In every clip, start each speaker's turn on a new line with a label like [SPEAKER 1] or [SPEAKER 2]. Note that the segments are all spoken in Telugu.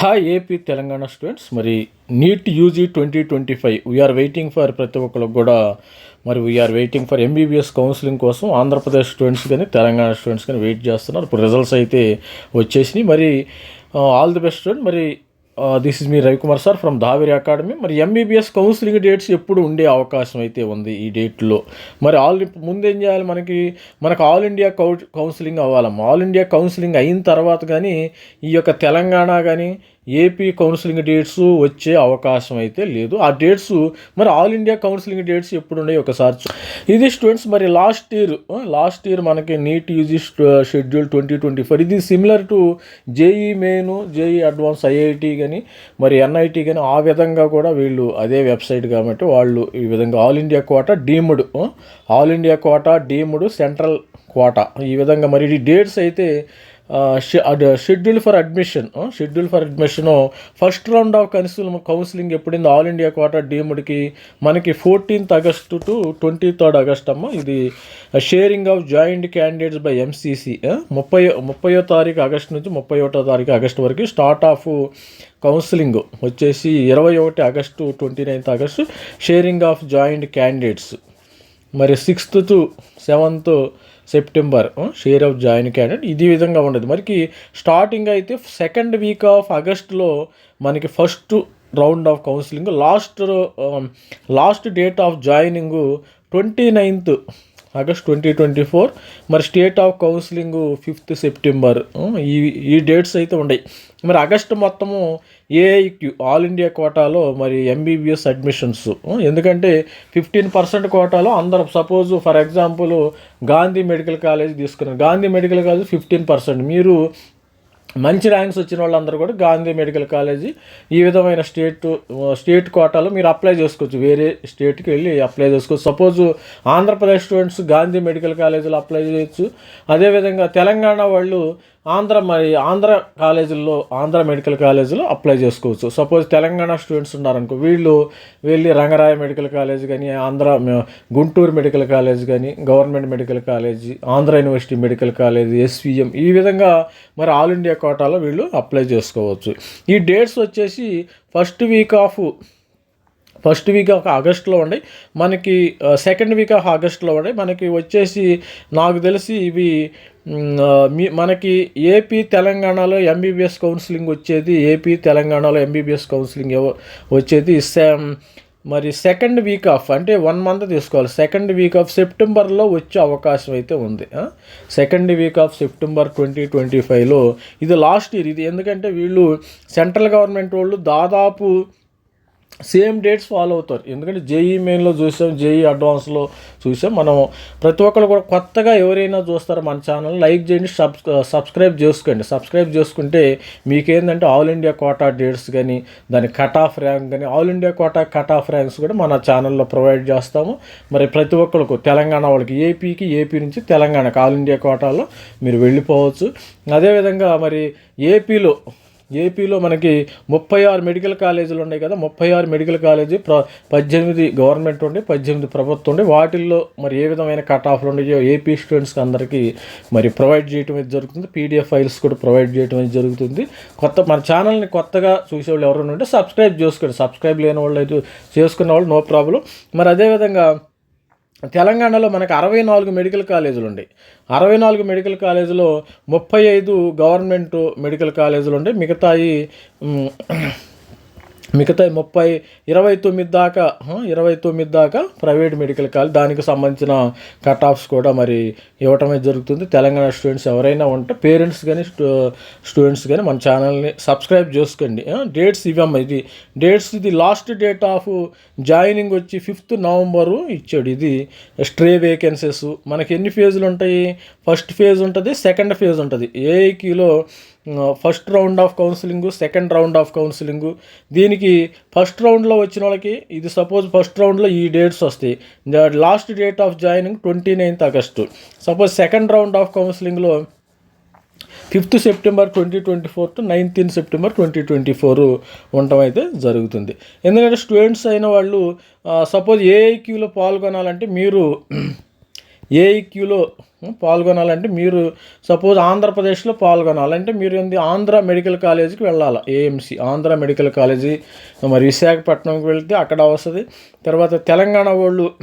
[SPEAKER 1] హాయ్ ఏపీ తెలంగాణ స్టూడెంట్స్ మరి NEET UG twenty twenty five we are waiting for ప్రతి ఒక్కరికి కూడా మరి we are waiting for MBBS counselling కోసం ఆంధ్రప్రదేశ్ స్టూడెంట్స్ కానీ తెలంగాణ స్టూడెంట్స్ కానీ వెయిట్ చేస్తున్నారు. ఇప్పుడు రిజల్ట్స్ అయితే వచ్చేసినాయి. మరి ఆల్ ది బెస్ట్ స్టూడెంట్ మరి this is me Ravikumar sir from Daveri academy మరి ఎంబీబీఎస్ కౌన్సిలింగ్ డేట్స్ ఎప్పుడు ఉండే అవకాశం అయితే ఉంది ఈ డేట్లో మరి ఆల్ ముందేం చేయాలి మనకి? మనకు ఆల్ ఇండియా కౌ కౌన్సిలింగ్ అవ్వాలమ్మా. ఆల్ ఇండియా కౌన్సిలింగ్ అయిన తర్వాత కానీ ఈ యొక్క తెలంగాణ కానీ ఏపీ కౌన్సిలింగ్ డేట్స్ వచ్చే అవకాశం అయితే లేదు. ఆ డేట్స్ మరి ఆల్ ఇండియా కౌన్సిలింగ్ డేట్స్ ఎప్పుడు ఉన్నాయి ఒకసారి ఇది స్టూడెంట్స్ మరి లాస్ట్ ఇయర్ లాస్ట్ ఇయర్ మనకి NEET UG schedule twenty twenty four. ఇది similar to JEE main JEE advance IIT కానీ మరి ఎన్ఐటి కానీ ఆ విధంగా కూడా వీళ్ళు అదే వెబ్సైట్ కాబట్టి వాళ్ళు ఈ విధంగా all India quota deemed all India quota deemed central quota. ఈ విధంగా మరి ఈ డేట్స్ అయితే schedule for admission schedule for admission first round of counsel counselling ఎప్పుడైంది? All India quarter డీముడికి మనకి fourteenth August to twenty third August అమ్మ. ఇది sharing of joint candidates by MCC ముప్పై ముప్పయో తారీఖు ఆగస్ట్ నుంచి ముప్పై ఒకటో తారీఖు ఆగస్ట్ వరకు స్టార్ట్ ఆఫ్ కౌన్సిలింగ్ వచ్చేసి ఇరవై ఒకటి August twenty ninth August sharing of joint candidates మరి sixth to seventh September share of join candidate ఇది విధంగా ఉండదు. మనకి స్టార్టింగ్ అయితే సెకండ్ వీక్ ఆఫ్ ఆగస్ట్లో మనకి first round of counselling last last date of joining twenty ninth August twenty twenty four మరి state of counselling fifth September ఈ ఈ డేట్స్ అయితే ఉన్నాయి మరి ఆగస్టు మొత్తము ఏఐక్యూ ఆల్ ఇండియా కోటాలో మరి ఎంబీబీఎస్ అడ్మిషన్స్. ఎందుకంటే ఫిఫ్టీన్ పర్సెంట్ కోటాలో అందరు suppose for example Gandhi medical college తీసుకున్నారు Gandhi medical college fifteen percent. మీరు మంచి ర్యాంక్స్ వచ్చిన వాళ్ళందరూ కూడా గాంధీ మెడికల్ కాలేజీ ఈ విధమైన స్టేట్ స్టేట్ కోటాలో మీరు అప్లై చేసుకోవచ్చు. వేరే స్టేట్కి వెళ్ళి అప్లై చేసుకోవచ్చు. Suppose Andhra Pradesh students Gandhi medical కాలేజీలో అప్లై చేయొచ్చు. అదేవిధంగా తెలంగాణ వాళ్ళు ఆంధ్ర మరి ఆంధ్ర కాలేజీల్లో ఆంధ్ర మెడికల్ కాలేజీలో అప్లై చేసుకోవచ్చు. సపోజ్ తెలంగాణ స్టూడెంట్స్ ఉన్నారనుకో వీళ్ళు వెళ్ళి రంగరాయ మెడికల్ కాలేజ్ కానీ ఆంధ్ర గుంటూరు మెడికల్ కాలేజ్ కానీ government medical college Andhra university medical college SVM ఈ విధంగా మరి ఆల్ ఇండియా కోటాలో వీళ్ళు అప్లై చేసుకోవచ్చు. ఈ డేట్స్ వచ్చేసి first week of first week of ఆగస్ట్లో ఉండే మనకి సెకండ్ వీక్ ఆఫ్ ఆగస్ట్లో ఉండే మనకి వచ్చేసి నాకు తెలిసి ఇవి మీ మనకి ఏపీ తెలంగాణలో ఎంబీబీఎస్ కౌన్సిలింగ్ వచ్చేది ఏపీ తెలంగాణలో ఎంబీబీఎస్ కౌన్సిలింగ్ వచ్చేది సె- మరి సెకండ్ వీక్ ఆఫ్ అంటే వన్ మంత్ తీసుకోవాలి. సెకండ్ వీక్ ఆఫ్ సెప్టెంబర్లో వచ్చే అవకాశం అయితే ఉంది. Second week of September twenty twenty ఫైవ్లో ఇది లాస్ట్ ఇయర్ ఇది ఎందుకంటే వీళ్ళు సెంట్రల్ గవర్నమెంట్ వాళ్ళు దాదాపు సేమ్ డేట్స్ ఫాలో అవుతారు. ఎందుకంటే జేఈ మెయిన్లో చూసాం జేఈ అడ్వాన్స్లో చూసాం. మనం ప్రతి ఒక్కరు కూడా కొత్తగా ఎవరైనా చూస్తారో మన ఛానల్ లైక్ చేయండి సబ్ సబ్స్క్రైబ్ చేసుకోండి. సబ్స్క్రైబ్ చేసుకుంటే మీకేందంటే ఆల్ ఇండియా కోటా డేట్స్ కానీ దాని కట్ ఆఫ్ ర్యాంక్ కానీ all India quota cut off ranks కూడా మన ఛానల్లో ప్రొవైడ్ చేస్తాము. మరి ప్రతి ఒక్కరికి తెలంగాణ వాళ్ళకి ఏపీకి ఏపీ నుంచి తెలంగాణకి ఆల్ ఇండియా కోటాలో మీరు వెళ్ళిపోవచ్చు. అదేవిధంగా మరి ఏపీలో ఏపీలో మనకి ముప్పై ఆరు మెడికల్ కాలేజీలు ఉన్నాయి కదా ముప్పై ఆరు మెడికల్ కాలేజీ ప్ర పద్దెనిమిది గవర్నమెంట్ ఉండి పద్దెనిమిది ప్రభుత్వం ఉండి వాటిల్లో మరి ఏ విధమైన కట్ ఆఫ్లు ఉన్నాయో ఏపీ స్టూడెంట్స్కి అందరికీ మరి ప్రొవైడ్ చేయడం అయితే జరుగుతుంది. పీడిఎఫ్ ఫైల్స్ కూడా ప్రొవైడ్ చేయడం అయితే జరుగుతుంది. కొత్త మన ఛానల్ని కొత్తగా చూసేవాళ్ళు ఎవరైనా ఉంటే సబ్స్క్రైబ్ చేసుకోండి. సబ్స్క్రైబ్ లేని వాళ్ళు అయితే చేసుకున్న వాళ్ళు నో ప్రాబ్లం మరి అదేవిధంగా తెలంగాణలో మనకు అరవై నాలుగు మెడికల్ కాలేజీలు ఉన్నాయి అరవై నాలుగు మెడికల్ కాలేజీలో ముప్పై ఐదు గవర్నమెంట్ మెడికల్ కాలేజీలు ఉన్నాయి మిగతాయి మిగతా ముప్పై ఇరవై తొమ్మిది దాకా ఇరవై తొమ్మిది దాకా ప్రైవేట్ మెడికల్ కాలేజ్ దానికి సంబంధించిన కట్ ఆఫ్స్ కూడా మరి ఇవ్వటమే జరుగుతుంది. తెలంగాణ స్టూడెంట్స్ ఎవరైనా ఉంటే పేరెంట్స్ కానీ స్టూడెంట్స్ కానీ మన ఛానల్ని సబ్స్క్రైబ్ చేసుకోండి. డేట్స్ ఇవమ్మ ఇది డేట్స్ ఇది లాస్ట్ డేట్ ఆఫ్ జాయినింగ్ వచ్చి ఫిఫ్త్ నవంబరు ఇచ్చాడు ఇది. స్ట్రే వేకెన్సీస్ మనకి ఎన్ని ఫేజులు ఉంటాయి? ఫస్ట్ ఫేజ్ ఉంటుంది సెకండ్ ఫేజ్ ఉంటుంది. ఏఐకిలో first round of counselling second round of counselling దీనికి ఫస్ట్ రౌండ్లో వచ్చిన వాళ్ళకి ఇది సపోజ్ ఫస్ట్ రౌండ్లో ఈ డేట్స్ వస్తాయి. Last date of joining twenty ninth August suppose second round of కౌన్సిలింగ్లో fifth September twenty twenty four to nineteen September twenty twenty four ఉండటం అయితే జరుగుతుంది. ఎందుకంటే స్టూడెంట్స్ అయిన వాళ్ళు సపోజ్ ఏఐక్యూలో పాల్గొనాలంటే మీరు ఏఈక్యూలో పాల్గొనాలంటే మీరు సపోజ్ ఆంధ్రప్రదేశ్లో పాల్గొనాలంటే మీరు ఏంది ఆంధ్ర మెడికల్ కాలేజీకి వెళ్ళాలి? AMC Andhra medical college. మరి విశాఖపట్నంకి వెళ్తే అక్కడ వస్తుంది. తర్వాత తెలంగాణ వాళ్ళు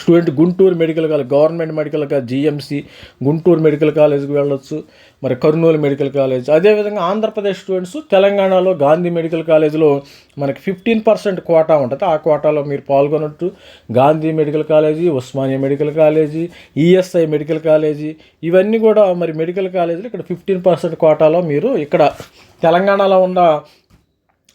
[SPEAKER 1] student Guntur medical college government medical college GMC Guntur medical కాలేజ్కి వెళ్ళొచ్చు మరి కర్నూలు మెడికల్ కాలేజ్. అదేవిధంగా ఆంధ్రప్రదేశ్ స్టూడెంట్స్ తెలంగాణలో గాంధీ మెడికల్ కాలేజ్లో మనకి ఫిఫ్టీన్ పర్సెంట్ కోటా ఉంటుంది. ఆ కోటాలో మీరు పాల్గొనట్టు Gandhi medical college Osmania medical college ESI medical college ఇవన్నీ కూడా మరి మెడికల్ కాలేజీలు ఇక్కడ ఫిఫ్టీన్ పర్సెంట్ కోటాలో మీరు ఇక్కడ తెలంగాణలో ఉన్న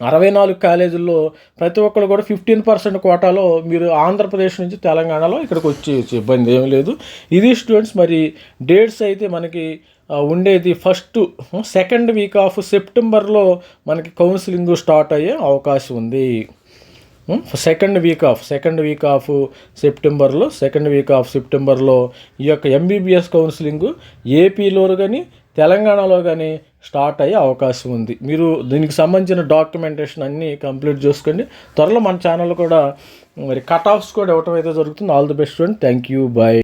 [SPEAKER 1] అరవై నాలుగు కాలేజీల్లో ప్రతి ఒక్కరు కూడా ఫిఫ్టీన్ పర్సెంట్ కోటాలో మీరు ఆంధ్రప్రదేశ్ నుంచి తెలంగాణలో ఇక్కడికి వచ్చేయచ్చు ఇబ్బంది ఏం లేదు. ఇది స్టూడెంట్స్ మరి డేట్స్ అయితే మనకి ఉండేది ఫస్ట్ సెకండ్ వీక్ ఆఫ్ సెప్టెంబర్లో మనకి కౌన్సిలింగ్ స్టార్ట్ అయ్యే అవకాశం ఉంది. Second week of second week of సెప్టెంబర్లో సెకండ్ వీక్ ఆఫ్ సెప్టెంబర్లో ఈ యొక్క ఎంబీబీఎస్ కౌన్సిలింగ్ ఏపీలో కానీ తెలంగాణలో కానీ స్టార్ట్ అయ్యే అవకాశం ఉంది. మీరు దీనికి సంబంధించిన డాక్యుమెంటేషన్ అన్నీ కంప్లీట్ చేసుకోండి. త్వరలో మన ఛానల్ కూడా మరి కట్ ఆఫ్స్ కూడా ఇవ్వటం అయితే జరుగుతుంది. All the best student thank you bye